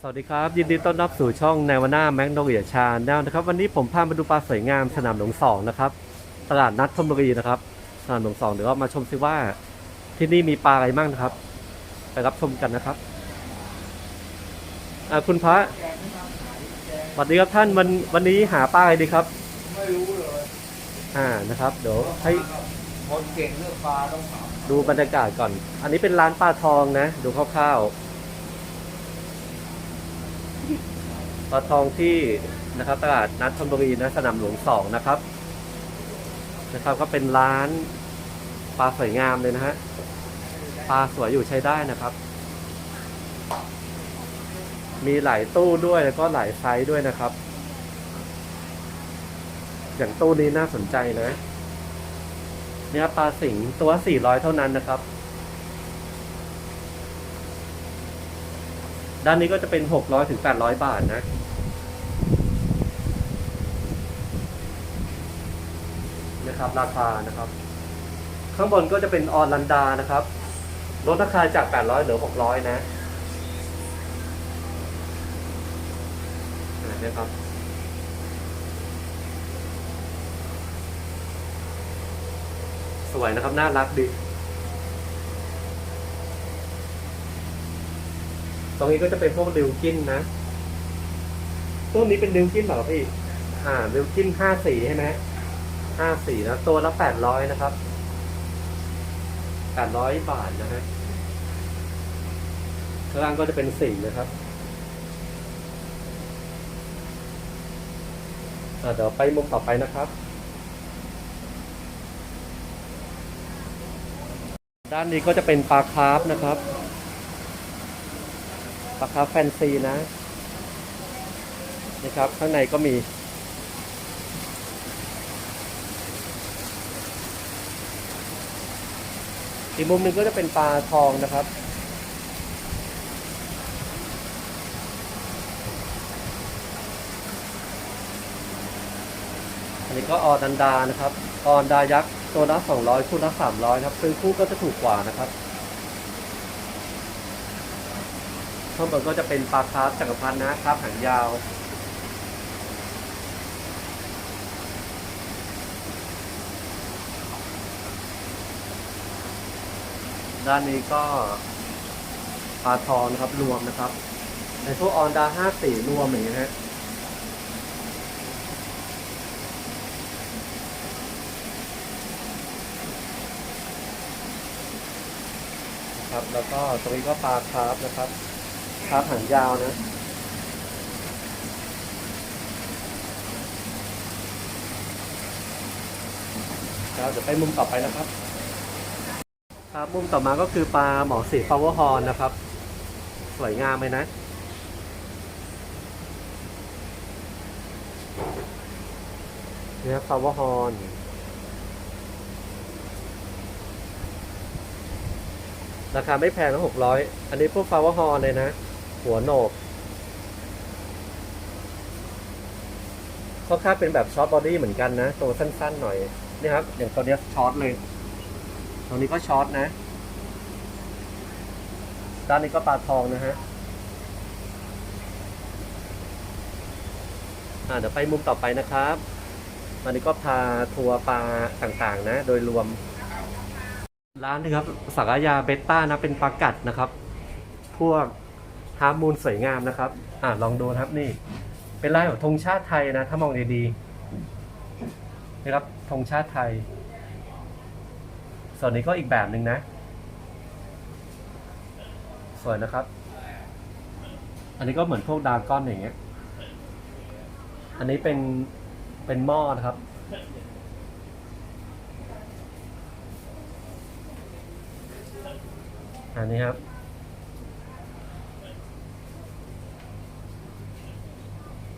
สวัสดีครับ ยินดีต้อนรับสู่ช่องแนวนาแมกโนเลียชาแนลนะครับ วันนี้ผมพามาดูปลาสวยงามสนามหลวงสองนะครับตลาดนัดธนบุรีนะครับสนามหลวงสองเดี๋ยวเรามาชมซิว่า ที่นี่มีปลาอะไรบ้างนะครับ ไปรับชมกันนะครับอ่าคุณพระสวัสดีครับท่านวันวันนี้หาปลาอะไรดีครับ ไม่รู้เลยอ่านะครับ เดี๋ยวให้คนเก่งเรื่องปลาต้องถามดูบรรยากาศก่อน อันนี้เป็นร้านปลาทองนะ ดูคร่าวๆ ปลาทองที่นะครับตลาดนัดธนบุรีนะสนามหลวงสองนะครับนะครับ ก็เป็นร้านปลาสวยงามเลยนะฮะปลาสวยอยู่ใช้ได้นะครับ มีหลายตู้ด้วยแล้วก็หลายไซส์ด้วยนะครับ อย่างตู้นี้น่าสนใจนะเนี่ยปลาสิงตัว400เท่านั้นนะครับ ด้านนี้ก็จะเป็น600ถึง800บาทนะ นะครับ ราคานะครับ ข้างบนก็จะเป็นออรันดานะครับลดราคาจาก 800เหลือ 600 นะนี่ครับสวยนะครับ น่ารักดี ตรงนี้ก็จะเป็นพวกริวกินนะตัวนี้เป็นริวกินเหรอพี่ อ่าริวกินห้าสีใช่ไหม ห้าสี่นะตัวละแปดร้อยนะครับแปดร้อยบาทนะฮะข้างล่างก็จะเป็นสีนะครับเดี๋ยวไปมุมต่อไปนะครับ ด้านนี้ก็จะเป็นปลาคาร์ฟนะครับปลาคาร์ฟแฟนซีนะนะครับ ข้างในก็มี อีกมุมหนึ่งก็จะเป็นปลาทองนะครับ อันนี้ก็ออดันดานะครับ ออนดายักษ์ตัวละ200 คู่ละ300ครับ ซื้อคู่ก็จะถูกกว่านะครับข้างบนก็จะเป็นปลาคาร์ฟจักรพรรดินะครับหางยาว ด้านนี้ก็ปลาทองนะครับรวมนะครับ ในพวกออนดาห้าสี่รวมอย่างเงี้ยฮะนะครับแล้วก็ตรงนี้ก็ปลาคาร์ฟนะครับคาร์ฟหางยาวนะครับเดี๋ยวไปมุมต่อไปนะครับ ครับมุมต่อมาก็คือปลาหมอสีฟาวเวอร์ฮอนนะครับ สวยงามเลยนะ เนี่ยฟาวเวอร์ฮอนราคาไม่แพงนะหกร้อยอันนี้พวกฟาวเวอร์ฮอร์เลยนะ หัวโหนกเขาคาดเป็นแบบช็อตบอดี้เหมือนกันนะ ตัวสั้นๆหน่อยนี่ครับ อย่างตัวเนี้ยช็อตเลย ตัวนี้ก็ช็อตนะ ด้านนี้ก็ปลาทองนะฮะอ่าเดี๋ยวไปมุมต่อไปนะครับวันนี้ก็พาทัวร์ปลาต่างๆ นะ โดยรวม ร้านนะครับสักยาเบต้านะ เป็นปลากัดนะครับ พวกฮาร์มูลสวยงามนะครับ อ่าลองดูครับนี่ เป็นลายของธงชาติไทยนะ ถ้ามองดีๆนะครับธงชาติไทย ส่วนนี้ก็อีกแบบหนึ่งนะ สวยนะครับ อันนี้ก็เหมือนพวกดราก้อนอย่างเงี้ย อันนี้เป็นเป็นหม้อนะครับ อันนี้ครับ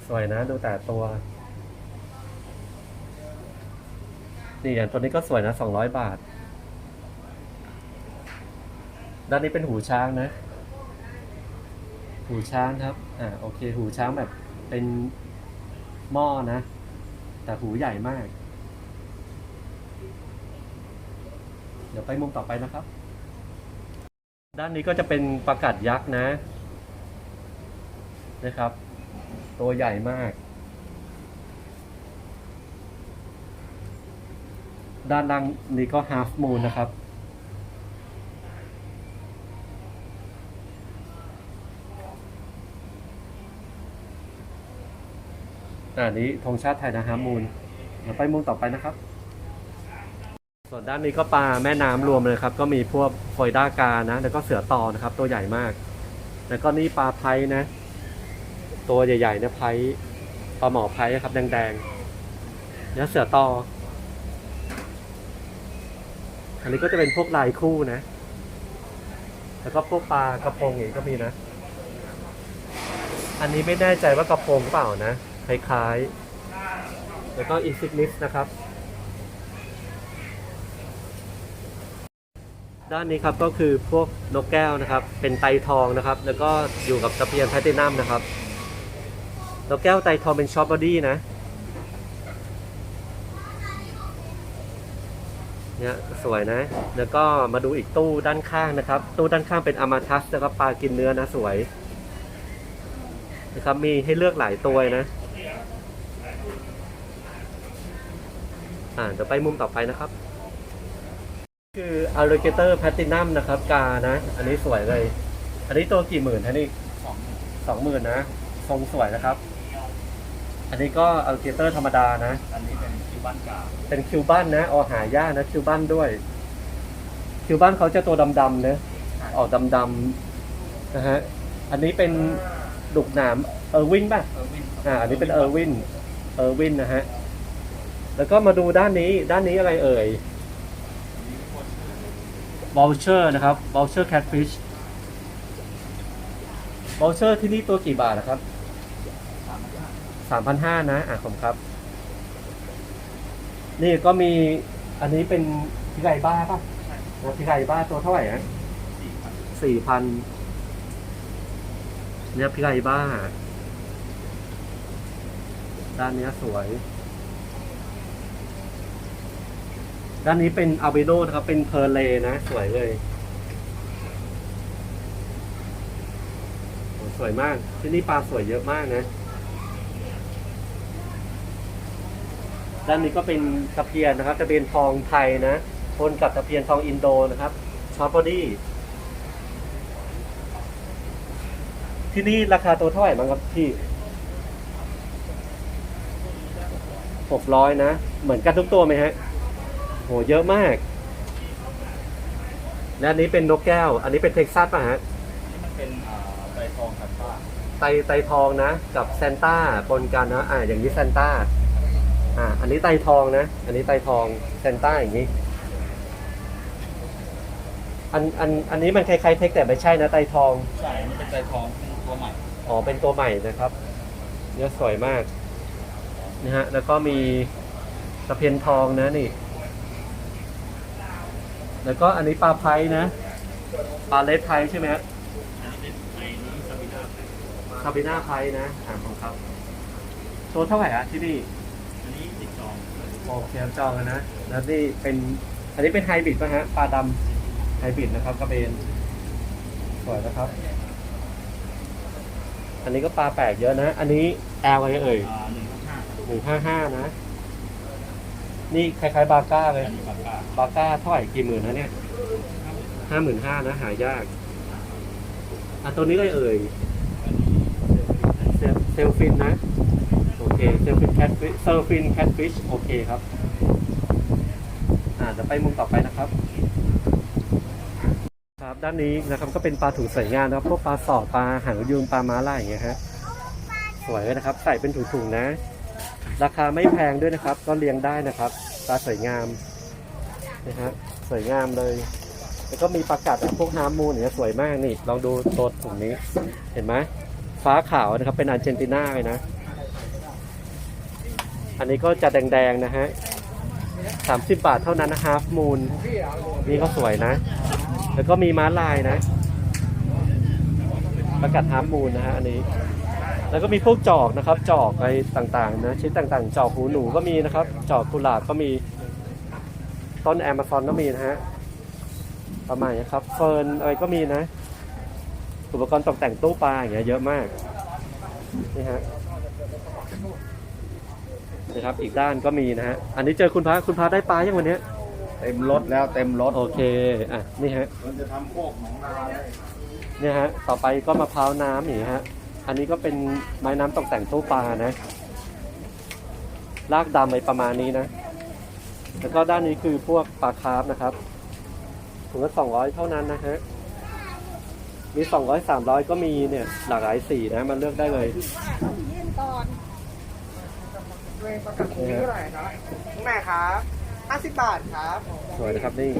สวยนะดูแต่ตัว นี่อย่างตัวนี้ก็สวยนะสองร้อยบาท ด้านนี้เป็นหูช้างนะ หูช้างครับ อ่าโอเค หูช้างแบบเป็นหม้อนะ แต่หูใหญ่มาก เดี๋ยวไปมุมต่อไปนะครับ ด้านนี้ก็จะเป็นประกาศยักษ์นะ นะครับ ตัวใหญ่มาก ด้านล่างนี้ก็ half moon นะครับ อ่านี้ธงชาติไทยนะฮะมูลเดี๋ยวไปมูลต่อไปนะครับ ส่วนด้านนี้ก็ปลาแม่น้ำรวมเลยครับ ก็มีพวกฟอยด้ากานะ แล้วก็เสือตอนะครับ ตัวใหญ่มาก แล้วก็นี่ปลาไพนะ ตัวใหญ่ๆนะไพปลาหมอไพครับแดงๆแล้วเสือตอ อันนี้ก็จะเป็นพวกลายคู่นะ แล้วก็พวกปลากระพงอย่างนี้ก็มีนะ อันนี้ไม่แน่ใจว่ากระพงหรือเปล่านะ คล้ายๆ แล้วก็อินซิกนิสนะครับ ด้านนี้ครับก็คือพวกนกแก้วนะครับ เป็นไตรทองนะครับ แล้วก็อยู่กับตะเพียนแพลตินัมนะครับนกแก้วไตรทองเป็นช็อตบอดี้นะเนี่ยสวยนะ แล้วก็มาดูอีกตู้ด้านข้างนะครับ ตู้ด้านข้างเป็นอามาทัสนะครับปลากินเนื้อนะสวยนะครับมีให้เลือกหลายตัวนะ อ่าเดี๋ยวไปมุมต่อไปนะครับ คือ alligator platinum นะครับกานะ อันนี้สวยเลย อันนี้ตัวกี่หมื่นฮะนี่สองสองหมื่นนะทรงสวยนะครับ อันนี้ก็ alligator ธรรมดานะ อันนี้เป็นคิวบ้านกา เป็นคิวบันนะออหายากนะคิวบันด้วย คิวบันเขาจะตัวดำๆนะออกดำๆนะฮะอันนี้เป็นดุกหนามเออร์วินป่ะ เออวิน อ่า อันนี้เป็นเออร์วิน เออร์วินนะฮะ แล้วก็มาดูด้านนี้ด้านนี้อะไรเอ่ย v o u c h e r นะครับ v o u c h e r catfish v o u c h e r ที่นี่ตัวกี่บาทนะครับสามพันห้านะอะผมครับ นี่ก็มีอันนี้เป็นพิไกบ้าป่ะพิไกบ้าตัวเท่าไหร่ฮะสี่พันสี่พันเนี่ยพิไกบ้า ด้านเนี้ยสวย ด้านนี้เป็นอัลเบโนนะครับ เป็นเพอร์เลนะ สวยเลย สวยมาก ที่นี่ปลาสวยเยอะมากนะ ด้านนี้ก็เป็นตะเพียนนะครับ ตะเพียนทองไทยนะปนกับตะเพียนทองอินโดนะครับชอปบอดี้ที่นี่ราคาตัวเท่าไหร่บ้างครับพี่หกร้อยนะ เหมือนกันทุกตัวไหมฮะ โหเยอะมาก และอันนี้เป็นนกแก้ว อันนี้เป็นเท็กซัสป่ะฮะนี่มันเป็นอ่าใบทองขัดฟ้าไตไตทองนะ กับแซนต้าปนกันนะอ่าอย่างนี้แซนต้าอ่าอันนี้ไตทองนะ อันนี้ไตทองแซนต้าอย่างนี้ อันอันอันนี้มันคล้ายๆเทคแต่ไม่ใช่นะไตทอง ใช่มันเป็นใบทองเป็นตัวใหม่อ๋อเป็นตัวใหม่นะครับ เนื้อสวยมากนะฮะแล้วก็มีตะเพียนทองนะนี่ แล้วก็อันนี้ปลาไพนะ ปลาเลดไพใช่ไหมฮะอันนี้เป็นไอ้นี้ซาบิน่าคาบิน่าไพนะอ่าของครับตัวเท่าไหร่อะที่นี่ อันนี้ติดจองโอเคจองนะ แล้วนี่เป็น อันนี้เป็นไฮบริดป่ะฮะ ปลาดำไฮบริดนะครับกระเบน สวยนะครับ อันนี้ก็ปลาแปลกเยอะนะ อันนี้แอลอะไรเอ่ยหนึ่งห้าห้านะ นี่คล้ายๆ บาก้าเลย อันนี้ปากกาบาก้าเท่าไหร่กี่หมื่นนะเนี่ยห้าหมื่นห้านะหายากอะตัวนี้เลยเอ่ยเซลเซลฟินนะ โอเค เซลฟินแคทฟิชเซลฟินแคทฟิชโอเคครับ อ่าเดี๋ยวไปมุมต่อไปนะครับ ครับด้านนี้นะครับก็เป็นปลาถุงสวยงามนะครับพวกปลาสอดปลาหางยูงปลาม้าลายอย่างเงี้ยฮะสวยเลยนะครับ ใส่เป็นถุงๆนะ ราคาไม่แพงด้วยนะครับ ก็เลี้ยงได้นะครับปลาสวยงามนะฮะสวยงามเลย แล้วก็มีปลากัดพวกฮาร์มูนเนี่ยสวยมากนี่ ลองดูตัวถุงนี้ เห็นไหมฟ้าขาวนะครับ เป็นอาร์เจนตินาเลยนะ อันนี้ก็จะแดงๆนะฮะสามสิบบาทเท่านั้นนะฮาร์ฟมูนนี่ก็สวยนะ แล้วก็มีม้าลายนะประกัดฮาร์ฟมูนนะฮะอันนี้ แล้วก็มีพวกจอกนะครับ จอกอะไรต่างๆนะชิ้นต่างๆ จอกหูหนูก็มีนะครับ จอกกุหลาบก็มี ต้นแอมะซอนก็มีนะฮะประมาณนี้ครับ เฟิร์นอะไรก็มีนะ อุปกรณ์ตกแต่งตู้ปลาอย่างเงี้ยเยอะมากนี่ฮะนี่ครับ อีกด้านก็มีนะฮะ อันนี้เจอคุณพระคุณพระได้ปลายังวันเนี้ยเต็มรถแล้วเต็มรถโอเค อะ นี่ฮะมันจะทำโคกหนองนาเลยเนี่ยฮะ ต่อไปก็มะพร้าวน้ำอย่างเงี้ยฮะ อันนี้ก็เป็นไม้น้ำตกแต่งตู้ปลานะลากดำไปประมาณนี้นะ แล้วก็ด้านนี้คือพวกปลาคาร์ฟนะครับถุงละสองร้อยเท่านั้นนะฮะ มีสองร้อยสามร้อยก็มีเนี่ย หลากหลายสีนะ มันเลือกได้เลยยื่นก่อนเวงประกันตรงนี้เท่าไหร่ครับตรงไหนครับห้าสิบบาทครับสวยนะครับนี่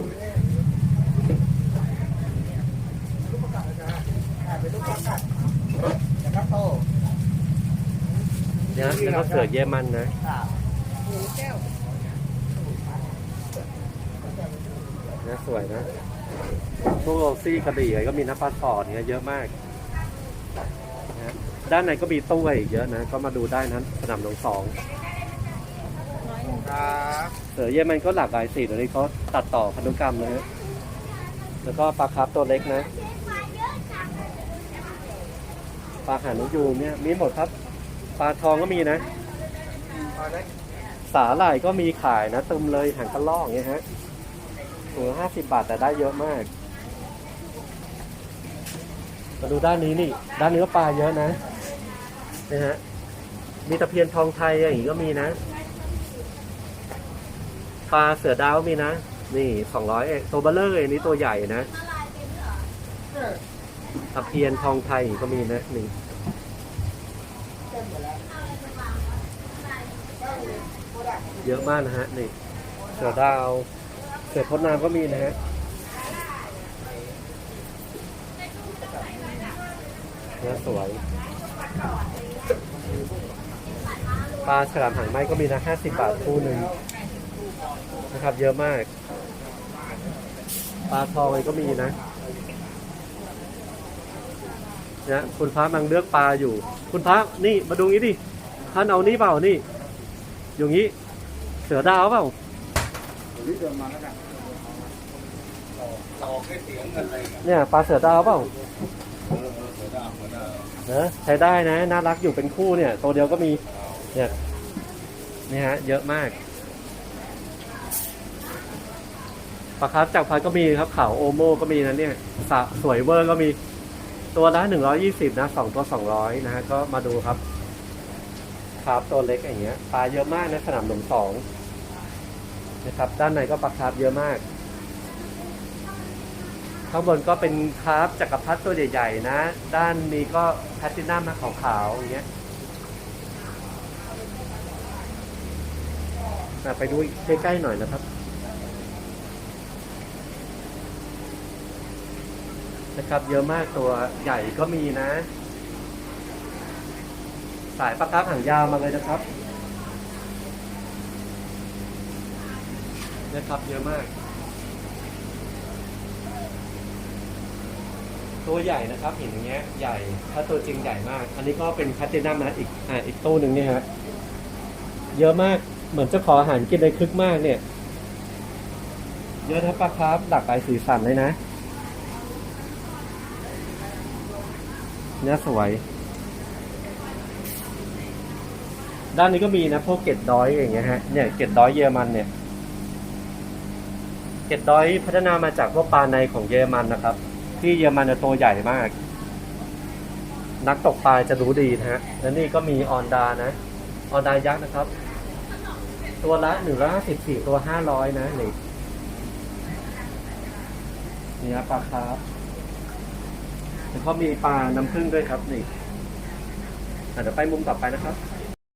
อ่าเป็นลูกประกันนะครับโตเนี่ยฮะแล้วก็เสือเยมันนะ ครับหมูแก้วนะสวยนะพวกโรซี่กระดี่อะไรก็มีน้ำปลาสอดเนี่ยเยอะมากนะฮะด้านในก็มีตู้อีกเยอะนะ ก็มาดูได้นะสนามหลวงสองครับเสือเยมันก็หลากหลายสีเดี๋ยวนี้เขาตัดต่อพันธุกรรมนะฮะแล้วก็ปลาคาร์ฟตัวเล็กนะ ปลาหางนกยูงเนี่ยมีหมดครับ ปลาทองก็มีนะ สาหร่ายก็มีขายนะเติมเลยหางกระลอกเนี่ยฮะถุงห้าสิบบาทแต่ได้เยอะมาก มาดูด้านนี้นี่ ด้านนี้ก็ปลาเยอะนะนี่ฮะ มีตะเพียนทองไทยอย่างนี้ก็มีนะ ปลาเสือดาวมีนะ นี่สองร้อยเองตัวเบลเลอร์อันนี้ตัวใหญ่นะะเพียนทองไทยก็มีนะหนี่งเยอะมากนะฮะนี่เสือดาว เสือทดน้ำก็มีนะฮะเนื้อสวยปลาฉลามหางไหมก็มีนะห้าสิบบาทคู่หนึ่งนะครับ เยอะมาก ปลาทองก็มีนะเนี่ยคุณพระกำลังเลือกปลาอยู่ คุณพระนี่มาดูงี้ดิท่านเอานี่เปล่านี่ อยู่งี้ เสือดาวเปล่าเนี่ยปลาเสือดาวเปล่าเออเออเสือดาวเสือดาวเนอะใช้ได้นะ น่ารักอยู่เป็นคู่เนี่ย ตัวเดียวก็มี เนี่ยนี่ฮะ เยอะมากปลาคาร์ฟจากพัดก็มีครับขาวโอโมก็มีนะเนี่ยสะสวยเวอร์ก็มี ตัวละหนึ่งร้อยี่สิบนะสองตัวสองร้อยนะฮะก็มาดูครับ ครับตัวเล็กอย่างเงี้ยปลาเยอะมากนะสนามหลวงสองนะครับ ด้านในก็ปลาคาร์ฟเยอะมาก ข้างบนก็เป็นคราฟจักรพรรดิตัวใหญ่ๆนะ ด้านนี้ก็แพลตตินัมนะขาวๆอย่างเงี้ยไปดูใกล้ๆหน่อยนะครับ นะครับ เยอะมากตัวใหญ่ก็มีนะ สายปลาคาร์ฟหางยาวมาเลยนะครับ นะครับเยอะมาก ตัวใหญ่นะครับเห็นอย่างเงี้ยใหญ่ถ้าตัวจริงใหญ่มาก อันนี้ก็เป็นแพลตตินัมนะอีกอ่าอีกตู้หนึ่งเนี่ยฮะเยอะมากเหมือนจะขออาหารกินเลยคึกมากเนี่ย เยอะนะปลาคาร์ฟหลากหลายสีสันเลยนะ เนื้อสวย ด้านนี้ก็มีนะพวกเกล็ดดอยอย่างเงี้ยฮะเนี่ยเกล็ดดอยเยอรมันเนี่ยเกล็ดดอยพัฒนามาจากพวกปลาในของเยอรมันนะครับ ที่เยอรมันเนี่ยตัวใหญ่มาก นักตกปลาจะรู้ดีนะฮะและนี่ก็มีออนดานะ ออนดายักษ์นะครับ ตัวละหนึ่งร้อยห้าสิบสี่ตัวห้าร้อยนะนี่นี่ครับปลาคร์ฟ แล้วก็มีปลาน้ำผึ้งด้วยครับนี่อะเดี๋ยวไปมุมต่อไปนะครับ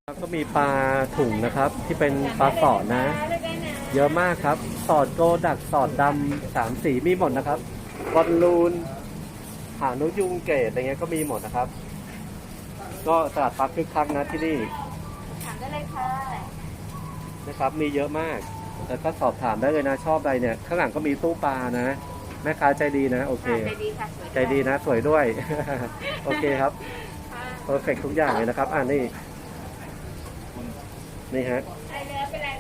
แล้วก็มีปลาถุงนะครับ ที่เป็นปลาสอดนะ เยอะมากครับ สอดโกดักสอดดำสามสีมีหมดนะครับบอลลูน หางนกยุงเกตอะไรเงี้ยก็มีหมดนะครับ ก็ตลาดปลาคึกคักนะที่นี่ถามได้เลยค่ะนะครับ มีเยอะมากแล้วก็สอบถามได้เลยนะชอบอะไรเนี่ย ข้างหลังก็มีตู้ปลานะ แม่ค้าใจดีนะ โอเคใจดีค่ะใจดีนะ สวยด้วย โอเคครับเพอร์เฟกทุกอย่างเลยนะครับ อ่านี่ นี่ฮะไปเลยไปเลย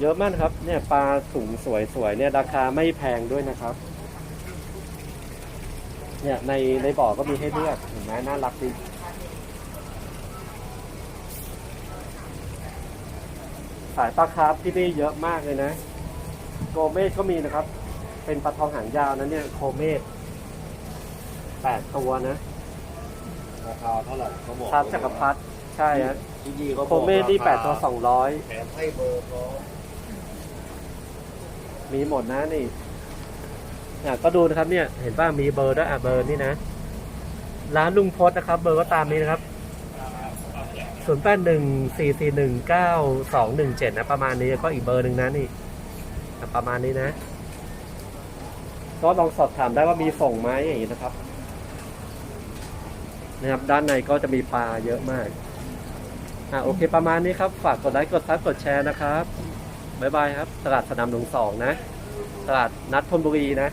เยอะมากครับ เนี่ยปลาถุงสวยๆเนี่ยราคาไม่แพงด้วยนะครับ เนี่ยในในบ่อก็มีให้เลือกเห็นไหมน่ารักดีสายปลาคาร์ฟที่นี่เยอะมากเลยนะโก เมสก็มีนะครับ เป็นปลาทองหางยาวนะเนี่ยโคเมสแปดตัวนะราคาเท่าไหร่เขาบอกชาร์ปจักรพรรดิใช่ฮะที่นี่เขาบอกโคเมสนี่แปดตัวสองร้อยแถมให้เบอร์เขามีหมดนะนี่อะก็ดูนะครับเนี่ย เห็นว่ามีเบอร์ด้วยอะเบอร์นี่นะ ร้านลุงพศนะครับ เบอร์ก็ตามนี้นะครับศูนย์แปดหนึ่งสี่สี่หนึ่งเก้าสองหนึ่งเจ็ดนะประมาณนี้ก็อีกเบอร์หนึ่งนะนี่อะ ประมาณนี้นะ ก็ลองสอบถามได้ว่ามีส่งไหมอย่างนี้นะครับนะครับ ด้านในก็จะมีปลาเยอะมากอะโอเคประมาณนี้ครับ ฝากกดไลค์กดซับกดแชร์นะครับบายบายครับ ตลาดสนามหลวงสองนะ ตลาดนัดธนบุรีนะ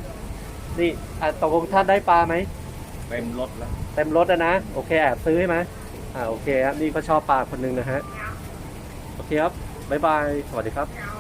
นี่อะตกลงท่านได้ปลาไหมเต็มรถแล้ว เต็มรถอะนะ โอเคแอบซื้อให้ไหมอ่าโอเคครับนี่ก็ชอบปลาคนหนึ่งนะฮะ โอเคครับบายบาย สวัสดีครับ